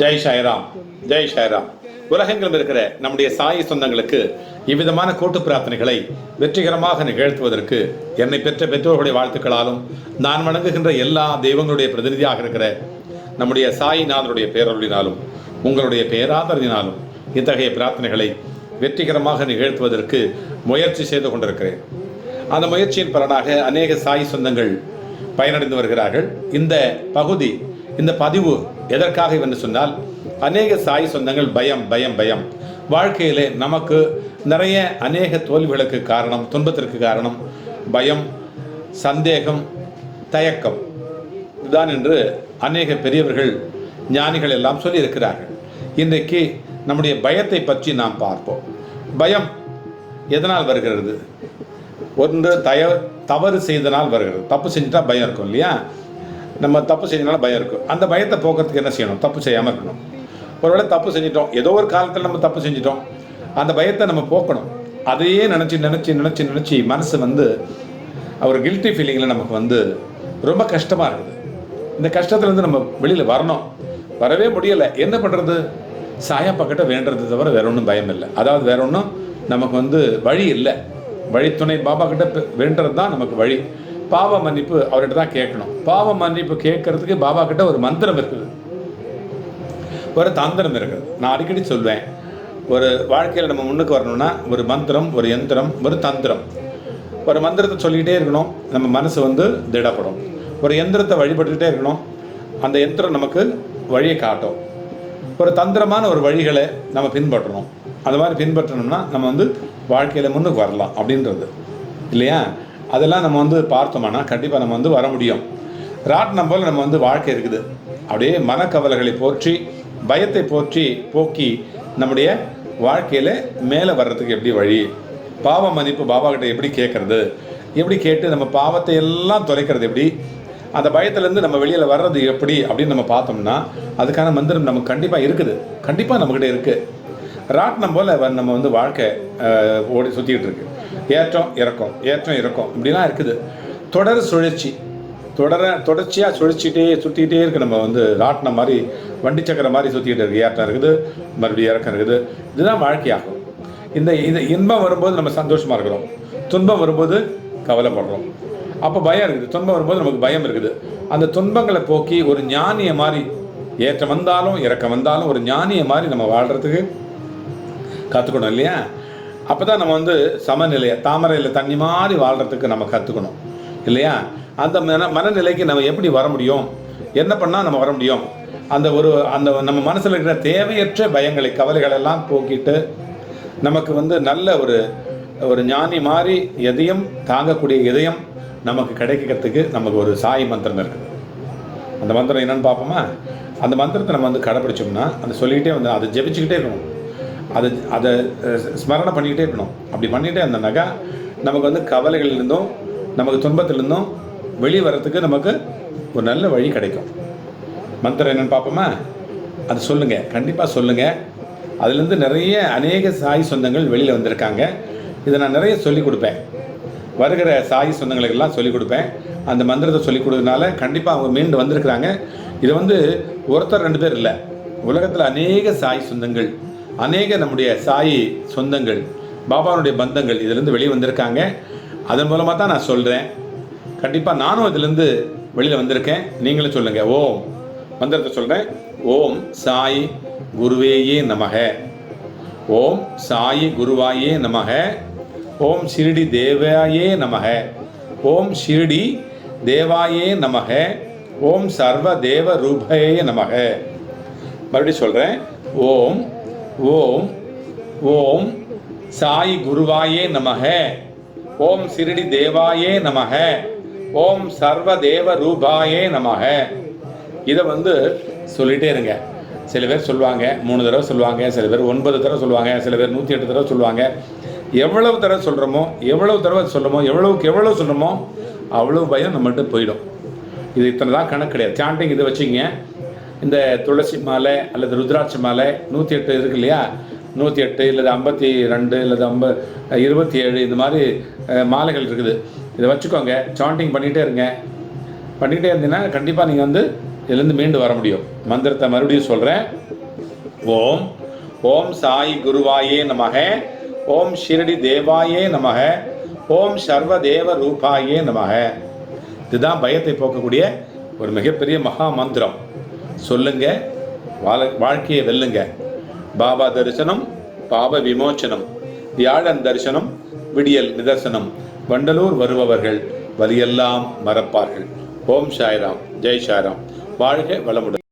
ஜெய் சாய்ராம் ஜெய் சாய்ராம் உலகெங்கிலும் இருக்கிற நம்முடைய சாய் சொந்தங்களுக்கு இவ்விதமான கூட்டு பிரார்த்தனைகளை வெற்றிகரமாக நிகழ்த்துவதற்கு என்னை பெற்ற பெற்றோர்களுடைய வாழ்த்துக்களாலும் நான் வணங்குகின்ற எல்லா தெய்வங்களுடைய பிரதிநிதியாக இருக்கிற நம்முடைய சாயிநாதனுடைய பேரொழினாலும் உங்களுடைய பேராதரவினாலும் இத்தகைய பிரார்த்தனைகளை வெற்றிகரமாக நிகழ்த்துவதற்கு முயற்சி செய்து கொண்டிருக்கிறேன். அந்த முயற்சியின் பலனாக அநேக சாய் சொந்தங்கள் பயனடைந்து வருகிறார்கள். இந்த பகுதி இந்த பதிவு எதற்காக என்று சொன்னால் அநேக சாய் சொந்தங்கள் பயம் பயம் பயம். வாழ்க்கையிலே நமக்கு நிறைய அநேக தோல்விகளுக்கு காரணம் துன்பத்திற்கு காரணம் பயம் சந்தேகம் தயக்கம். இதுதான் என்று அநேக பெரியவர்கள் ஞானிகள் எல்லாம் சொல்லியிருக்கிறார்கள். இன்றைக்கு நம்முடைய பயத்தை பற்றி நாம் பார்ப்போம். பயம் எதனால் வருகிறது? ஒன்று தய தவறு செய்தனால் வருகிறது. தப்பு செஞ்சுட்டா பயம் இருக்கும் இல்லையா? நம்ம தப்பு செஞ்சனால பயம் இருக்கும் அந்த பயத்தை போக்குறதுக்கு என்ன செய்யணும்? தப்பு செய்யாமல் இருக்கணும். ஒருவேளை தப்பு செஞ்சிட்டோம். ஏதோ ஒரு காலத்தில் நம்ம தப்பு செஞ்சிட்டோம். அந்த பயத்தை நம்ம போக்கணும். அதையே நினச்சி நினச்சி நினச்சி நினச்சி மனசு வந்து ஒரு கில்ட்டி ஃபீலிங்கில் நமக்கு வந்து ரொம்ப கஷ்டமாக இருக்குது. இந்த கஷ்டத்துலேருந்து நம்ம வெளியில் வரணும். வரவே முடியலை. என்ன பண்ணுறது சாயா பக்கத்தை வேண்டுறது தவிர வேற ஒன்றும் பயம் இல்லை. அதாவது வேற ஒன்றும் நமக்கு வந்து வழி இல்லை. வழித்துணை பாபா கிட்ட பெ- வேண்டுறது தான் நமக்கு வழி. பாவ மன்னிப்பு அவர்கிட்ட தான் கேட்கணும். பாவ மன்னிப்பு கேட்கறதுக்கு பாபா கிட்ட ஒரு மந்திரம் இருக்குது. ஒரு தந்திரம் இருக்குது. நான் அடிக்கடி சொல்வேன். ஒரு வாழ்க்கையில் நம்ம முன்னுக்கு வரணும்னா ஒரு மந்திரம் ஒரு யந்திரம் ஒரு தந்திரம். ஒரு மந்திரத்தை சொல்லிக்கிட்டே இருக்கணும். நம்ம மனசு வந்து திடப்படும். ஒரு எந்திரத்தை வழிபட்டுக்கிட்டே இருக்கணும். அந்த யந்திரம் நமக்கு வழியை காட்டும். ஒரு தந்திரமான ஒரு வழிகளை நம்ம பின்பற்றணும். அந்த மாதிரி பின்பற்றணும்னா நம்ம வந்து வாழ்க்கையில் முன்னுக்கு வரலாம் அப்படின்றது. இல்லையா? அதெல்லாம் நம்ம வந்து பார்த்தோம்னா கண்டிப்பாக நம்ம வந்து வர முடியும். ராட்டினம் போல் நம்ம வந்து வாழ்க்கை இருக்குது. அப்படியே மனக்கவலைகளை போற்றி பயத்தை போற்றி போக்கி நம்முடைய வாழ்க்கையில் மேலே வர்றதுக்கு எப்படி வழி? பாவ மதிப்பு பாபா கிட்ட எப்படி கேட்குறது எப்படி கேட்டு நம்ம பாவத்தை எல்லாம் தொலைக்கிறது எப்படி? அந்த பயத்துலேருந்து நம்ம வெளியில் வர்றது எப்படி அப்படின்னு நம்ம பார்த்தோம்னா அதுக்கான மந்திரம் நமக்கு கண்டிப்பாக இருக்குது. கண்டிப்பாக நம்மக்கிட்ட இருக்குது ராட்டினம் போல் நம்ம வந்து வாழ்க்கை ஓடி சுற்றிக்கிட்டு இருக்குது ஏற்றம் இறக்கம் ஏற்றம் இறக்கம். இப்படிலாம் இருக்குது. தொடர் சுழற்சி. தொடர தொடர்ச்சியாக சுழற்சிட்டே சுற்றிக்கிட்டே இருக்கு. நம்ம வந்து ராட்டின மாதிரி வண்டி சக்கரம் மாதிரி சுற்றிக்கிட்டு இருக்கு. ஏற்றம் இருக்குது மறுபடியும் இறக்கம் இருக்குது. இதுதான் வாழ்க்கையாகும். இந்த இந்த இன்பம் வரும்போது நம்ம சந்தோஷமாக இருக்கிறோம். துன்பம் வரும்போது கவலைப்படுறோம். அப்போ பயம் இருக்குது. துன்பம் வரும்போது நமக்கு பயம் இருக்குது. அந்த துன்பங்களை போக்கி ஒரு ஞானியை மாதிரி ஏற்றம் வந்தாலும் இறக்கம் வந்தாலும் ஒரு ஞானியை மாதிரி நம்ம வாழ்கிறதுக்கு கற்றுக்கணும் இல்லையா? அப்போ தான் நம்ம வந்து சமநிலையை தாமரையில் தண்ணி மாதிரி வாழ்கிறதுக்கு நம்ம கற்றுக்கணும் இல்லையா? அந்த மன மனநிலைக்கு நம்ம எப்படி வர முடியும்? என்ன பண்ணால் நம்ம வர முடியும்? அந்த ஒரு அந்த நம்ம மனசில் இருக்கிற தேவையற்ற பயங்களை கவலைகள் எல்லாம் போக்கிட்டு நமக்கு வந்து நல்ல ஒரு ஒரு ஞானி மாதிரி எதையும் தாங்கக்கூடிய இதயம் நமக்கு கிடைக்கிறதுக்கு நமக்கு ஒரு சாய் மந்திரம் இருக்குது அந்த மந்திரம் என்னன்னு பார்ப்போமா? அந்த மந்திரத்தை நம்ம வந்து கடைப்பிடிச்சோம்னா அதை சொல்லிக்கிட்டே வந்து அதை ஜெபிச்சுக்கிட்டே இருக்கணும். அதை அதை ஸ்மரணை பண்ணிக்கிட்டே இருக்கணும். அப்படி பண்ணிகிட்டே இருந்தோம்னாக்கா நமக்கு வந்து கவலைகளிலிருந்தும் நமக்கு துன்பத்திலிருந்தும் வெளியே வர்றதுக்கு நமக்கு ஒரு நல்ல வழி கிடைக்கும். மந்திரம் என்னன்னு பார்ப்போமா? அது சொல்லுங்கள் கண்டிப்பாக சொல்லுங்கள் அதுலேருந்து நிறைய அநேக சாய் சொந்தங்கள் வெளியில் வந்திருக்காங்க. இதை நான் நிறைய சொல்லிக் கொடுப்பேன். வருகிற சாய் சொந்தங்களுக்கெல்லாம் சொல்லிக் கொடுப்பேன். அந்த மந்திரத்தை சொல்லிக் கொடுக்கறதுனால கண்டிப்பாக அவங்க மீண்டு வந்திருக்கிறாங்க. இது வந்து ஒருத்தர் ரெண்டு பேர் இல்லை. உலகத்தில் அநேக சாய் சொந்தங்கள் அநேக நம்முடைய சாயி சொந்தங்கள் பாபாவுடைய பந்தங்கள் இதிலிருந்து வெளியே வந்திருக்காங்க அதன் மூலமாக தான் நான் சொல்கிறேன் கண்டிப்பாக நானும் இதிலிருந்து வெளியில் வந்திருக்கேன். நீங்களும் சொல்லுங்கள் ஓம். மந்திரத்தை சொல்கிறேன் ஓம் சாய் குருவேயே நமக. ஓம் சாயி குருவாயே நமக. ஓம் ஷிரடி தேவாயே நமக. ஓம் ஷிரடி தேவாயே நமக. ஓம் சர்வ தேவ ரூபயே நமக. மறுபடியும் சொல்கிறேன் ஓம் ஓம் ஓம் சாய் குருவாயே நமக. ஓம் ஷிரடி தேவாயே நமக. ஓம் சர்வ தேவ ரூபாயே நமக. இதை வந்து சொல்லிட்டே இருங்க. சில பேர் சொல்லுவாங்க மூணு தடவை சொல்லுவாங்க சில பேர் ஒன்பது தடவை சொல்லுவாங்க சில பேர் நூற்றி எட்டு தடவை சொல்லுவாங்க. எவ்வளவு தடவை சொல்கிறோமோ எவ்வளவு தடவை சொல்லுமோ எவ்வளவுக்கு எவ்வளோ சொல்லுமோ அவ்வளவு பயம் நம்மகிட்ட போயிடும். இது இத்தனை தான் கணக்கு கிடையாது. சாண்டிங் இதை வச்சுக்கிங்க. இந்த துளசி மாலை அல்லது ருத்ராட்சி மாலை நூற்றி எட்டு இருக்கு இல்லையா? நூற்றி எட்டு இல்லது ஐம்பத்தி ரெண்டு இல்லது ஐம்ப இருபத்தி ஏழு இந்த மாதிரி மாலைகள் இருக்குது. இதை வச்சுக்கோங்க. சாண்டிங் பண்ணிகிட்டே இருங்க. பண்ணிகிட்டே இருந்தீங்கன்னா கண்டிப்பாக நீங்கள் வந்து இதுலேருந்து மீண்டு வர முடியும். மந்திரத்தை மறுபடியும் சொல்கிறேன் ஓம் ஓம் சாய் குருவாயே நமக. ஓம் ஷிரடி தேவாயே நமக. ஓம் சர்வ தேவ ரூபாயே நமக. இதுதான் பயத்தை போக்கக்கூடிய ஒரு மிகப்பெரிய மகா மந்திரம். சொல்லுங்க. வாழ வாழ்க்கையை வெல்லுங்க. பாபா தரிசனம் பாப விமோச்சனம் வியாழன் தரிசனம் விடியல் நிதர்சனம். வண்டலூர் வருபவர்கள் வலியெல்லாம் மறப்பார்கள். ஓம் சாய்ராம் ஜெய் சாய்ராம். வாழ்க வளமுடன்.